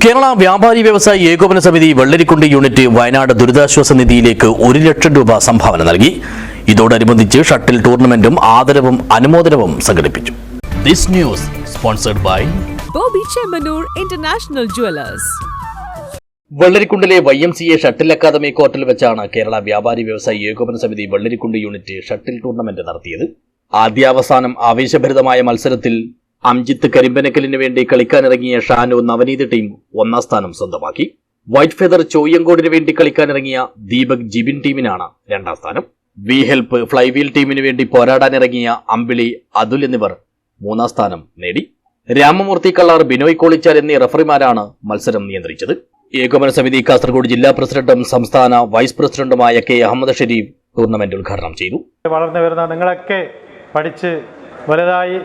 കേരള വ്യാപാരി വ്യവസായി ഏകോപന സമിതി വെള്ളരിക്കുണ്ട് യൂണിറ്റ് വയനാട് ദുരിതാശ്വാസ നിധിയിലേക്ക് ഒരു ലക്ഷം രൂപ സംഭാവന നൽകി. ഇതോടനുബന്ധിച്ച് ഷട്ടിൽ ടൂർണമെന്റും ആദരവും അനുമോദനവും സംഘടിപ്പിച്ചു. This news sponsored by Bobby Chemanur International Jewelers. വെള്ളരിക്കുണ്ടിലെ Y M C A shuttle academy കോർട്ടിൽ വെച്ചാണ് കേരള വ്യാപാരി വ്യവസായി ഏകോപന സമിതി വെള്ളരിക്കുണ്ട് യൂണിറ്റ് ഷട്ടിൽ ടൂർണമെന്റ് നടത്തിയത്. ആദ്യാവസാനം ആവേശഭരിതമായ മത്സരത്തിൽ അംജിത്ത് കരിമ്പനക്കലിന് വേണ്ടി കളിക്കാനിറങ്ങിയ ഷാനു നവനീത് ടീം ഒന്നാം സ്ഥാനം സ്വന്തമാക്കി. വൈറ്റ് ഫെദർ ചോയ്യങ്കോടിന് വേണ്ടി കളിക്കാനിറങ്ങിയ ദീപക് ജിബിൻ ടീമിനാണ് രണ്ടാം സ്ഥാനം. വി ഹെൽപ്പ് ഫ്ലൈവീൽ ടീമിന് വേണ്ടി പോരാടാനിറങ്ങിയ അമ്പിളി അതുൽ എന്നിവർ മൂന്നാം സ്ഥാനം നേടി. രാമമൂർത്തി കള്ളാർ ബിനോയ് കോളിച്ചാൽ എന്നീ റഫറിമാരാണ് മത്സരം നിയന്ത്രിച്ചത്. ഏകോപന സമിതി കാസർഗോഡ് ജില്ലാ പ്രസിഡന്റും സംസ്ഥാന വൈസ് പ്രസിഡന്റുമായ കെ അഹമ്മദ് ഷരീഫ് ടൂർണമെന്റ് ഉദ്ഘാടനം ചെയ്തു. വളർന്നു വരുന്ന നിങ്ങളൊക്കെ പഠിച്ച് വലുതായി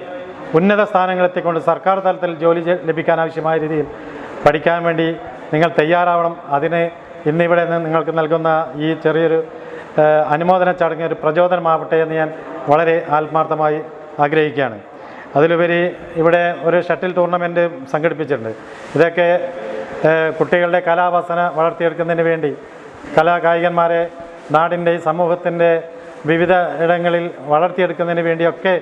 ഉന്നത സ്ഥാനങ്ങളെത്തിക്കൊണ്ട് സർക്കാർ തലത്തിൽ ജോലി ലഭിക്കാനാവശ്യമായ രീതിയിൽ പഠിക്കാൻ വേണ്ടി നിങ്ങൾ തയ്യാറാവണം. അതിന് ഇന്നിവിടെ നിന്ന് നിങ്ങൾക്ക് നൽകുന്ന ഈ ചെറിയൊരു അനുമോദന ചടങ്ങ് ഒരു പ്രചോദനമാവട്ടെ എന്ന് ഞാൻ വളരെ ആത്മാർത്ഥമായി ആഗ്രഹിക്കുകയാണ്. അതിലുപരി ഇവിടെ ഒരു ഷട്ടിൽ ടൂർണമെന്റ് സംഘടിപ്പിച്ചിട്ടുണ്ട്. ഇതൊക്കെ കുട്ടികളുടെ കലാവാസന വളർത്തിയെടുക്കുന്നതിന് വേണ്ടി കലാകായികന്മാരെ നാടിന്റെ സമൂഹത്തിന്റെ വിവിധ ഇടങ്ങളിൽ വളർത്തിയെടുക്കുന്നതിന് വേണ്ടിയൊക്കെ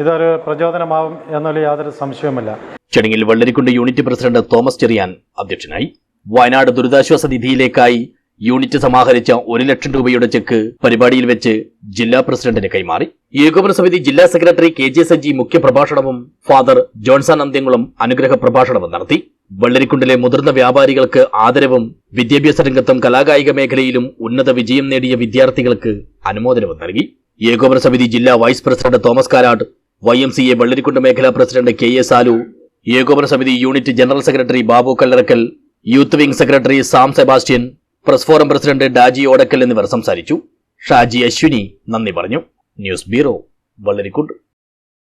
ഇതൊരു പ്രചോദനമാവും എന്നുള്ള യാതൊരു സംശയവുമില്ല. ചടങ്ങിൽ Vellarikkundu unit president Thomas Cheriyan അധ്യക്ഷനായി. വയനാട് ദുരിതാശ്വാസ നിധിയിലേക്കായി യൂണിറ്റ് സമാഹരിച്ച ഒരു ലക്ഷം രൂപയുടെ ചെക്ക് പരിപാടിയിൽ വെച്ച് ജില്ലാ പ്രസിഡന്റിന് കൈമാറി. ഏകോപന സമിതി ജില്ലാ സെക്രട്ടറി കെ ജെ സജി മുഖ്യപ്രഭാഷണവും ഫാദർ ജോൺസൺ അന്ത്യങ്ങളും അനുഗ്രഹ പ്രഭാഷണവും നടത്തി. വെള്ളരിക്കുണ്ടിലെ മുതിർന്ന വ്യാപാരികൾക്ക് ആദരവും വിദ്യാഭ്യാസ രംഗത്തും കലാകായിക മേഖലയിലും ഉന്നത വിജയം നേടിയ വിദ്യാർത്ഥികൾക്ക് അനുമോദനവും നൽകി. ഏകോപന സമിതി ജില്ലാ vice president Thomas Karat Y M C A Vellarikkundu മേഖലാ പ്രസിഡന്റ് കെ എ സാലു ഏകോപന സമിതി unit general secretary Babu Kallarackal youth wing secretary Sam Sebastian press forum president Daji Odakkal എന്നിവർ സംസാരിച്ചു. ഷാജി അശ്വിനി നന്ദി പറഞ്ഞു. News bureau Vellarikkundu.